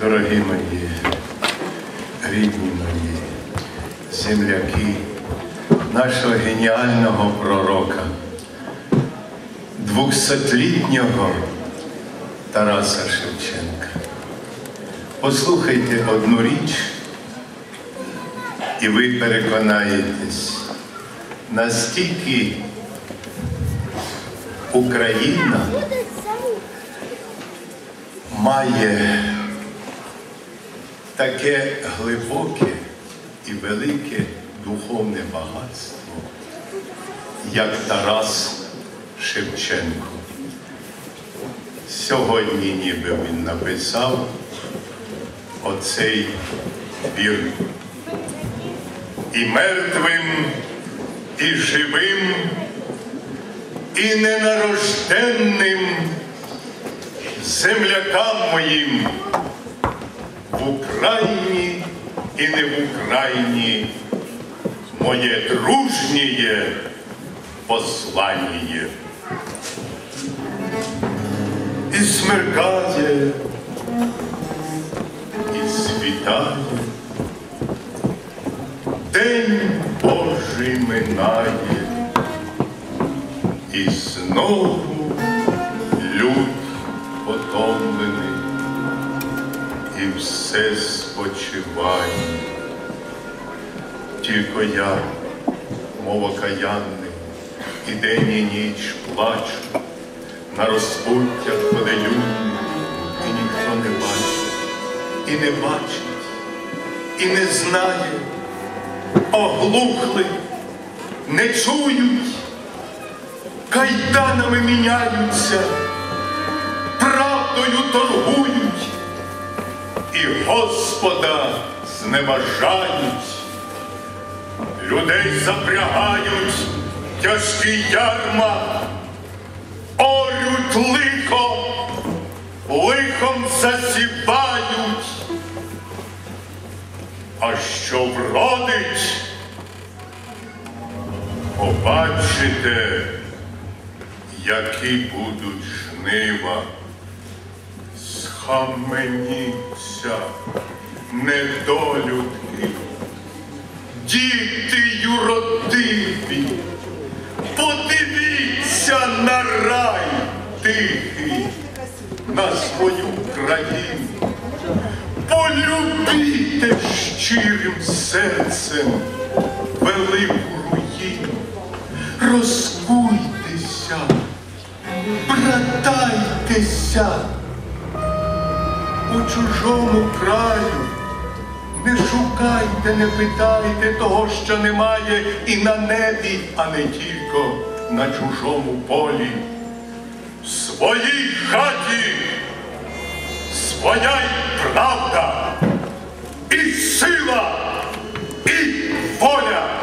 Дорогі мої, рідні мої, земляки, нашого геніального пророка, двохсотлітнього Тараса Шевченка. Послухайте одну річ, і ви переконаєтесь, настільки Україна має таке глибоке і велике духовне багатство, як Тарас Шевченко. Сьогодні ніби він написав оцей вір. І мертвим, і живим, і ненарожденним землякам моїм в Україні і не в Україні моє дружнє послання. І смеркає, і світає, день Божий минає, і знову спочиває. Тільки я, мов окаянний, і день і ніч плачу, на розпуттях поделюдних, і ніхто не бачить, і не бачить, і не знає, оглухли, не чують, кайданами міняються, правдою торгують і Господа зневажають, людей запрягають тяжкі ярма, орють лихо, лихом засівають, а що вродить, побачите, які будуть жнива. Схаменіться, недолюдки, діти юродиві, подивіться на рай тихий, на свою країну, полюбіте щирим серцем велику руїну, розкуйтеся, братайтеся у чужому краю. Не шукайте, не питайте того, що немає і на небі, а не тільки на чужому полі. В своїй хаті своя й правда, і сила, і воля.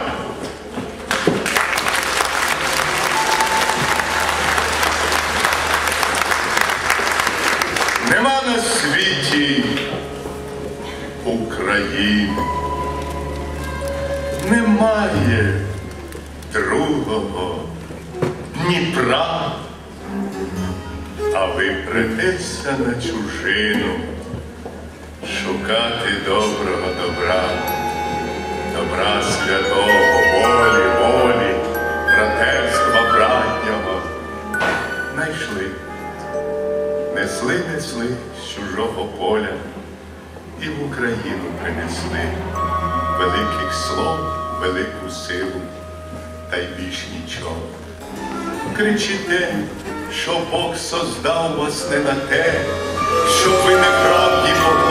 України, немає другого Дніпра, а ви придеться на чужину шукати доброго добра, добра святого, волі, волі, братерства братнього. Найшли несли, несли з чужого поля і в Україну принесли великих слов, велику силу, та й більш нічого. Кричите, що Бог создав вас не на те, щоб ви неправді поклонились.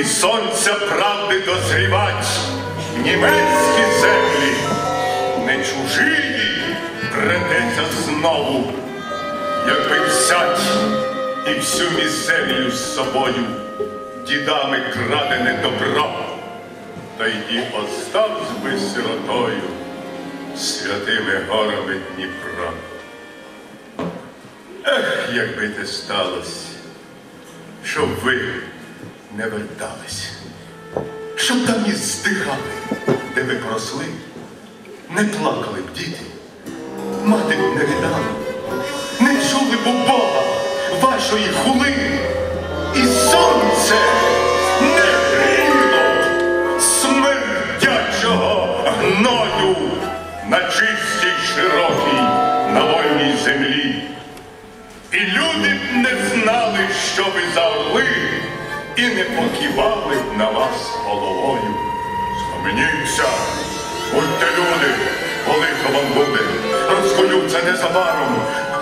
І сонця правди дозрівать німецькі землі, не чужії придеться знову, якби взять і всю мізерію з собою дідами крадене добро, та й оставсь би сиротою святими горами Дніпра. Ех, якби те сталося, щоб ви не вертались, щоб там і здихали, де ви просли, не плакали б діти, мати б не ридала, не чули б у Бога вашої хули, і сонце не гріло смердячого гною на чистій широкій на вольній землі. І люди б не знали, що ви за орли, і не покивали б на вас головою. Схаменіться, будьте люди, коли вам буде. Розколються незабаром,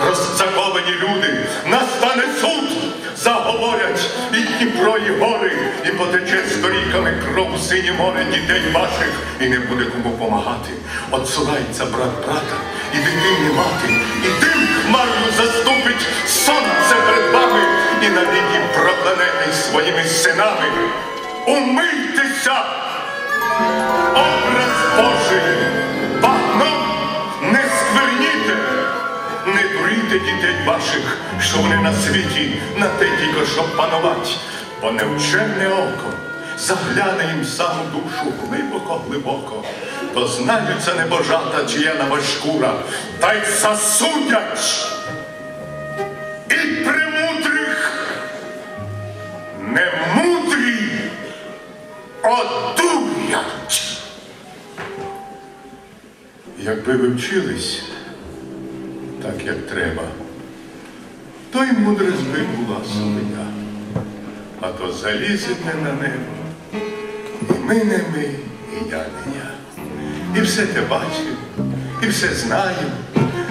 роззаковані люди, настане суд, заговорять і Дніпро, і гори, і потече сторіками кров синє море дітей ваших, і не буде кому помагати. Отсувається брат брата, і дитині мати, і дим хмарою заступить сонце перед вами, і навіки прокленений своїми синами. Умийтеся! Образ Божий, багном не скверніте, не дурійте дітей ваших, що вони на світі, на те тільки, щоб панувати, бо невчене око загляне їм саму душу глибоко-глибоко, то знаються небожата, чия нова шкура, та й засудять. І премудрих немудрі одурять. Якби ви вчились так, як треба, то й мудрость би була своя, а то залізете на небо. Ми не ми, і я не я. І все те бачив, і все знаю.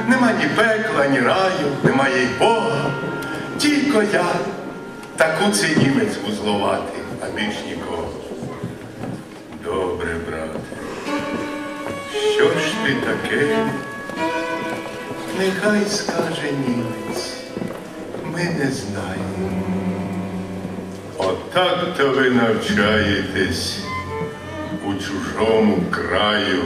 Нема ні пекла, ні раю, немає й Бога. Тільки я, таку це німець узловати, а більш нікого. Добре, брате. Що ж ти таке? Нехай скаже німець. Ми не знаємо. Отак то ви навчаєтесь у чужому краю.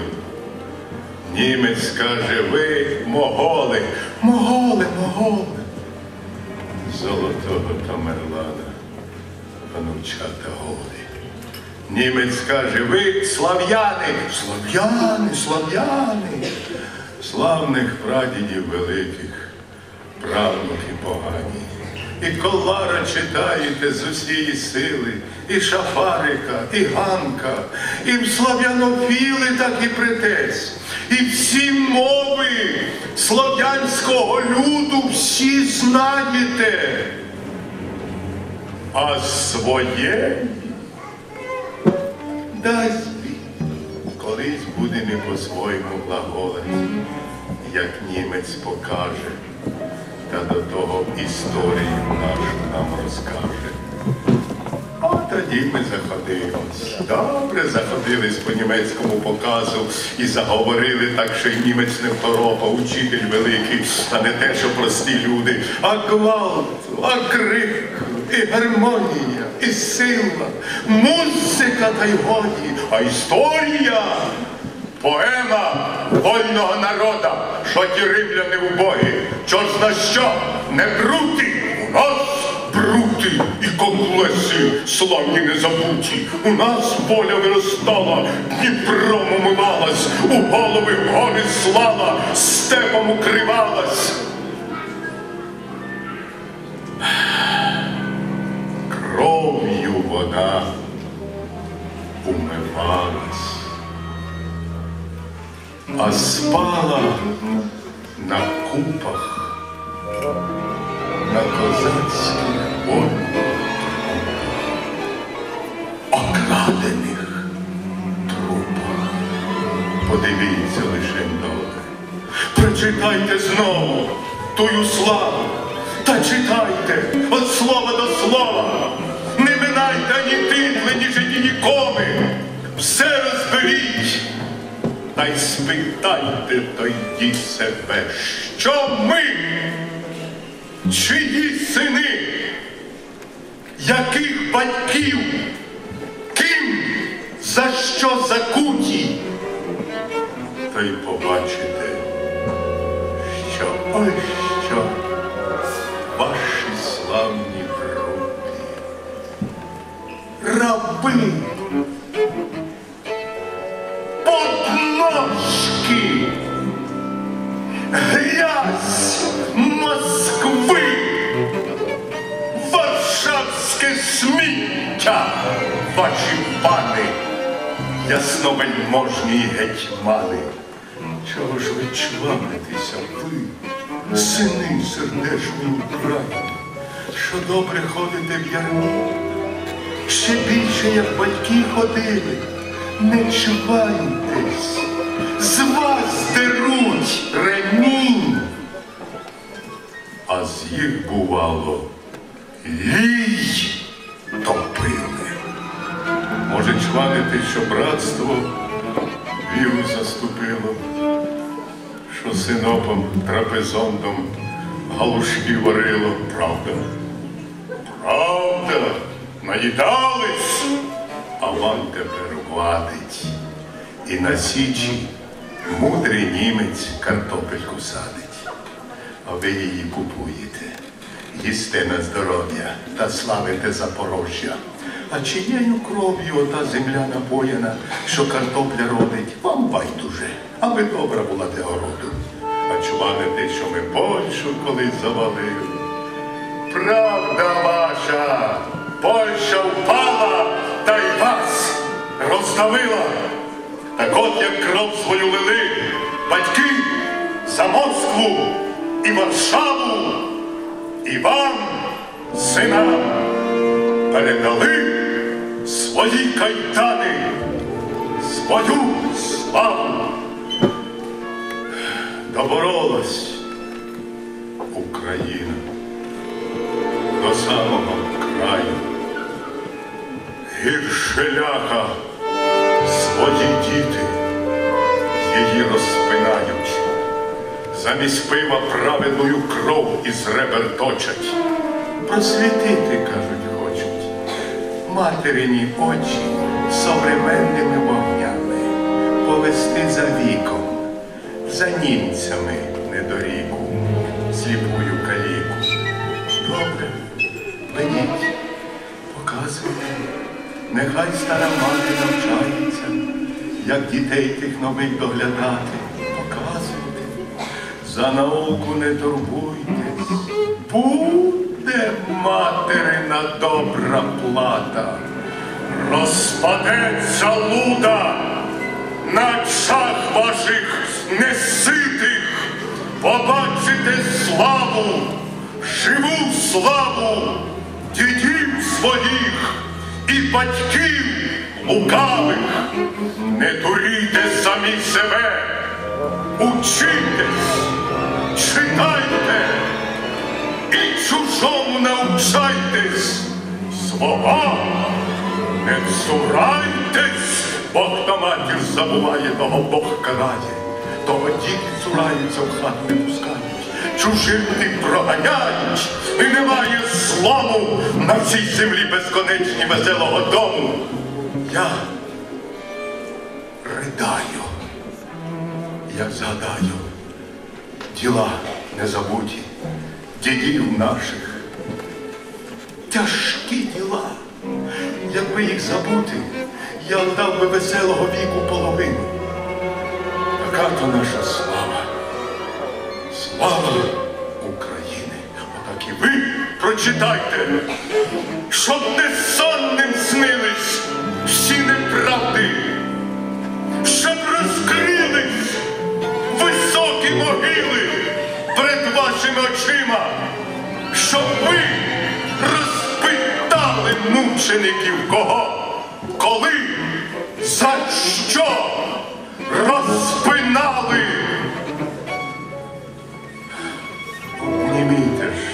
Німець каже, ви моголи, моголи, моголи. Золотого Тамерлана, внучата голі. Німець каже, ви слав'яни, слав'яни, слав'яни, славних прадідів великих, правнуки погані. І колара читаєте з усієї сили, і Шафарика, і Ганка, і в слав'янофіли так і притесь. І всі мови слов'янського люду всі знаєте. А своє дасть. Колись буде не по-своєму глаголити, як німець покаже, та до того історію нашу нам розкаже. От тоді ми заходились. Добре заходились по німецькому показу і заговорили так, що й німець не второпав, учитель великий, а не те, що прості люди, а гвалт, а крик, і гармонія, і сила, музика та й годі, а історія. Поема вольного народа, що ті римляни убогі, чорт на що не брути, у нас брути і конглесі славні не забуті. У нас воля виростала, Дніпром умивалась, у голови гори слава, степом укривалась. Кров'ю вона умивалась а спала на купах, на козацьких вольних окрадених трупах. Подивіться лише добре. Прочитайте знову тую славу та читайте від слова до слова. Не минайте ані титли, ні житті, ні коми. Все розберіть. Та й спитайте тоді себе, що ми, чиї сини, яких батьків, ким, за що закуті, то й побачите, що ось що ваші славні руки раби, сміття, ваші пани, ясновельможні гетьмани. Чого ж ви чванитеся ви, сини сердешної України, що добре ходите в ярму? Ще більше, як батьки ходили, не чвайтесь, з вас деруть ремінь. А з їх бувало лій Може що братство віру заступило, що синопом трапезондом галушки варило, правда? Правда, наїдались, а вам тепер вадить. І на січі мудрий німець картопельку садить, а ви її купуєте, їсте на здоров'я та славите Запорожжя. А чиєю кров'ю ота земля напоєна, що картопля родить, вам байдуже, аби добра була для городу. А чуваните, що ми Польщу колись завалили. Правда ваша, Польща впала та й вас роздавила. Так от як кров свою лили батьки за Москву і Варшаву, і вам, синам, передали свої кайдани, свою славу. Доборолась Україна до самого краю. Гірше ляха свої діти її розпинають. Замість пива праведною кров із ребер точать. Просвітити, кажуть. Материні очі современними вогнями повести за віком, за німцями недоріку, сліпую каліку. Добре, ведіть, показуйте, нехай стара мати навчається, як дітей тих нових доглядати. Показуйте, за науку не турбуйтесь, добра плата, розпадеться луда на очах ваших неситих, побачите славу, живу славу дідів своїх і батьків лукавих. Не дурійте самі себе, учитесь, читайте свого не цурайтесь, бо хто матір забуває, того Бог карає, того діти цураються в хату не пускають, чужим тих проганяють, і немає злому на всій землі безконечній веселого дому. Я ридаю, як згадаю, діла незабуті, дідів наших. Тяжкі діла. Якби їх забути, я дав би веселого віку половину. Така то наша слава. Слава України. Отак і ви прочитайте, щоб несонним снились всі неправди, щоб розкрились високі могили перед вашими очима, щоб ви мучеників кого, коли, за що? Розпинали. Німійте ж,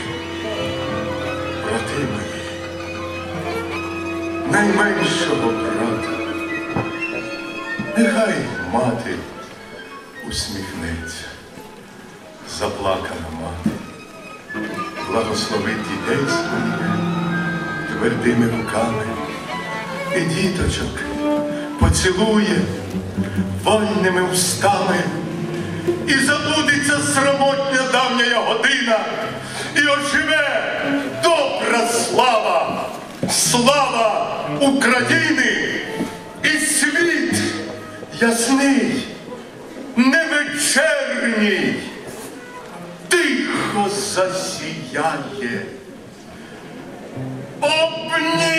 брати мої, найменшого брата, нехай мати усміхнеться, заплакана мати, благословить дітей своїх твердими руками. І діточок поцілує вольними устами. І забудеться срамотня давня година, і оживе добра слава. Слава України! І світ ясний, невечерній, тихо засіяє. Open